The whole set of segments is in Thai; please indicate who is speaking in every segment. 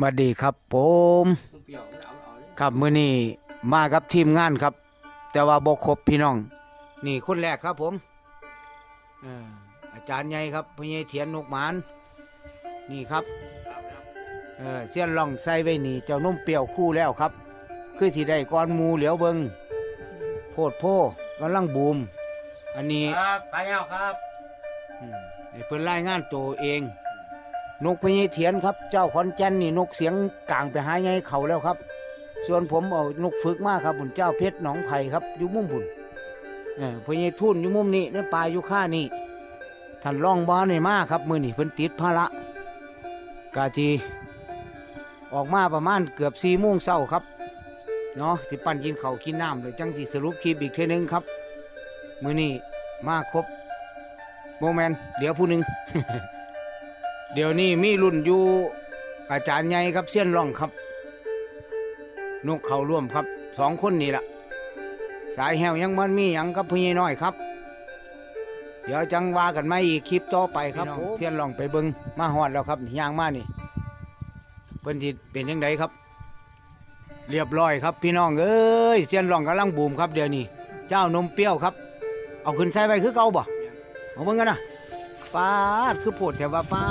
Speaker 1: มาดีครับผม
Speaker 2: เปรี้ยวเอาเอาเลย
Speaker 1: ครับมื้อนี้มากับทีมงานครับ แต่ว่าบ่ครบพี่น้อง นี่คนแรกครับผมเอ่ออาจารย์ใหญ่ครับพญเถียนนกหมานนี่ครับเออเสี้ยนล่องใส่ไว้นี่เจ้านมเปรี้ยวคู่แล้วครับ คือสิได้ก้อนหมูเหลียวเบิงโพดโพกำลังบูม อันนี้
Speaker 2: ครับไปเอาครับ
Speaker 1: อืมให้เพิ่นรายงานตัวเอง นกพญเถียนครับ เจ้าขอนแก่นนี่นกเสียงกลางไปหาไงเขาแล้วครับ ส่วนผมเอานกฝึกมากครับบุญเจ้าเพชรหนองไผ่ครับอยู่มุมบุญพญทุ่นอยู่มุมนี้ในป่าอยู่ข้านี่ท่านร่องบ้านในมาครับ มือนี่เพิ่นติดภาระกาจีออกมาประมาณเกือบสี่โมงเช้าครับเนาะที่ปั่นกินเขากินน้ำเลยจังสิสรุปคลิปอีกเทนึงครับ มือนี่มาครบโมแมนเดี๋ยวผู้หนึ่ง เดี๋ยวนี้มีรุ่นอยู่อาจารย์ใหญ่ครับเสี้ยนร่องครับ นกเขาร่วมครับสองคนนี่แหละสายแหวยังมันมีหยังกับพี่น้อยครับ เดี๋ยวจังว่ากันไม่อีกคลิปต่อไปครับผมเสี้ยนร่องไปเบิงมาหอดแล้วครับย่างมานี่เพิ่นสิเป็นยังไงครับ เรียบร้อยครับพี่น้องเอ้ยเสี้ยนร่องกำลังบูมครับเดี๋ยวนี้ เจ้านมเปรี้ยวครับ เอาขึ้นใส่ไปคือเก่าบ่เอาเบิ่งกันนะปาดคือโพดแต่ว่าปา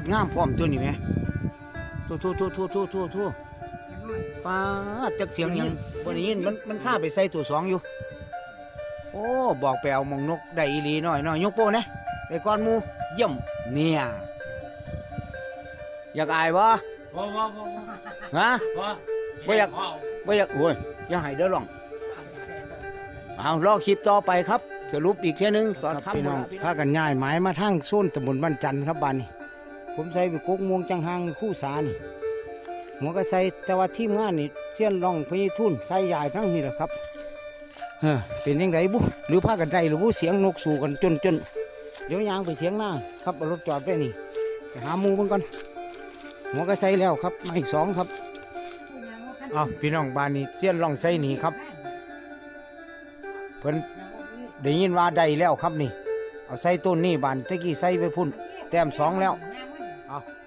Speaker 1: ดงามพร้อมตัวนี้ไหมทั่วทั่วทั่วทั่วทั่วทั่วทั่วปาดจักเสียงหยังบนนี้มันมันข้าไปใส่ตัวสองอยู่ โอ้บอกไปเอาหมองนกได้อีหลีหน่อยหน่อยยกโป้นะได้ก้อนหมูเยี่ยมเนี่ยอยากอายบ่
Speaker 2: ว้าวว้าวว้าว
Speaker 1: ฮะ
Speaker 2: ว้าว
Speaker 1: บ่อยาก
Speaker 2: ว้าว
Speaker 1: บ่อยากโอ้ยอย่าให้เด้อหรองเอารอคลิปต่อไปครับ สรุปอีกเทียหนึงตอนค่ำพี่น้องถ้ากันง่ายหมายมาทางโซนตำบลบ้านจันทร์ครับบ้านนี้ ผมใส่ไปกกม่วงจังหังคู่สานี่หัวก็ใส่แต่ว่าทีมงานนี่เทียนร่องพญทุ่นใส่ใหญ่ทั้งนี่แหละครับเออเป็นยังไงบุหรือพากันไดหรือบุเสียงนกสู่กันจนจนเดี๋ยวยางไปเสียงหน้าครับรถจอดไปนี่ไปหามูเบิ่งก่อนหัวก็ใส่แล้วครับไม่สองครับเอาพี่น้องบ้านนี้เสียนร่องใส่นี่ครับเพิ่นได้ยินว่าได้แล้วครับนี่ เอาใส่ต้นนี่บานตะกี้ใส่ไปพุ่น แต้มสองแล้ว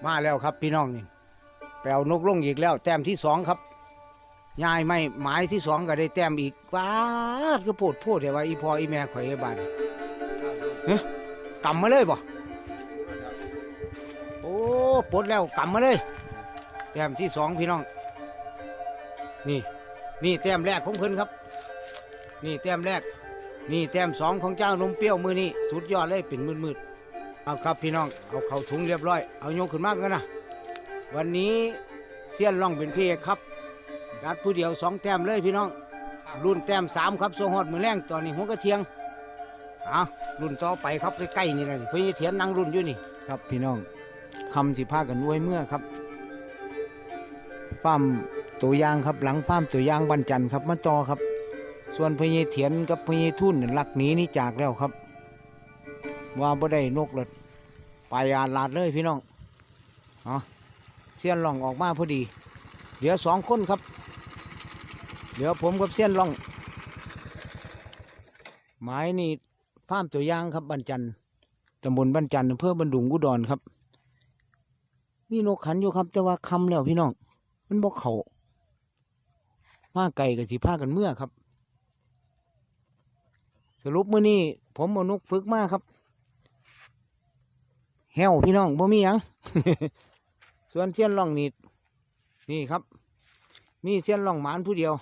Speaker 1: มาแล้วครับพี่น้องนี่แปลนกลงอีกแล้ว แต้มที่สองครับยายไม่หมายที่สองก็ได้แต้มอีกว้าดก็โพดโพดแต่ว่าอีพออีแม่ข่อยไอ้บานเฮ้ยกำมาเลยบ่โอ้ปลดแล้วกำมาเลยแต้มที่สองพี่น้อง นี่ นี่แต้มแรกของเพิ่นครับ นี่แต้มแรก นี่แต้มสองของเจ้านมเปรี้ยวมือนี่สุดยอดเลยเป็นมืดๆ เอาครับพี่น้องเอาเข้าถุงเรียบร้อย เอาโยกขึ้นมากกันนะวันนี้เสี้ยนล่องเป็นพี่ครับกัดผู้เดียวสองแต้มเลยพี่น้อง รุ่นแต้มสามครับโซฮอดมือแรงตอนนี้หัวกระเทียงเอารุ่นต่อไปครับใกล้ๆนี่แหละนี่พี่เทียนนั่งรุ่นอยู่นี่ครับพี่น้องคำที่พากันอวยเมื่อครับฟาร์มตัวยางครับหลังฟาร์มตัวยางบันจันครับมาต่อครับ ส่วนพญเถียนกับพญทุ่นน่ะลักหนีนี่จากแล้วครับ ว่าบ่ได้นกเลยไปอาลาดเลยพี่น้องเอาเสี้ยนล่องออกมาพอดี เหลือสองคนครับ เหลือผมกับเสี้ยนล่อง หมายนี่ฟาร์มตัวอย่างครับบันจันตำบลบันจันทร์อำเภอบันดุงอุดรครับนี่นกขันอยู่ครับแต่ว่าคำแล้วพี่น้อง มันบอกเขามาไก่กับสีผ้ากันเมื่อครับ สรุปเมื้อนี้ผมเอานกฝึกมากครับ แหวพี่น้องบ่มีหยังส่วนเสี้ยนล่องนี่นี่ครับ มีเสี้ยนล่องหมานผู้เดียว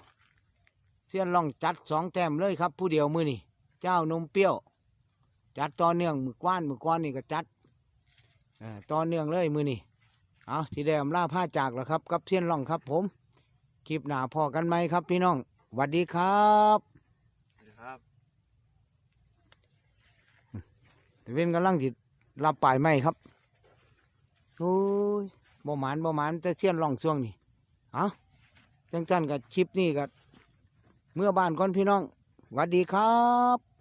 Speaker 1: เสี้ยนล่องจัดสองแต้มเลยครับ ผู้เดียวมือนี่เจ้านมเปรี้ยว จัดต่อเนื่องมือกว้านมือก้อนนี่ก็จัดเอ่อต่อเนื่องเลยมือนี่เอาสีแดงล่าผ้าจากแล้วครับ กับเสี้ยนล่องครับ ผมคลิปหน้าพอกันไหมครับ พี่น้องหวัดดีครับ
Speaker 2: ครับ
Speaker 1: แต่เว้นกำลังจิ รับปลายไม้ครับโอ้ยบ่หมานบ่หมานจะเสี้ยนร่องช่วงนี้เอาจังจันกับคลิปนี้กับเมื่อบ้านก่อนพี่น้องหวัดดีครับ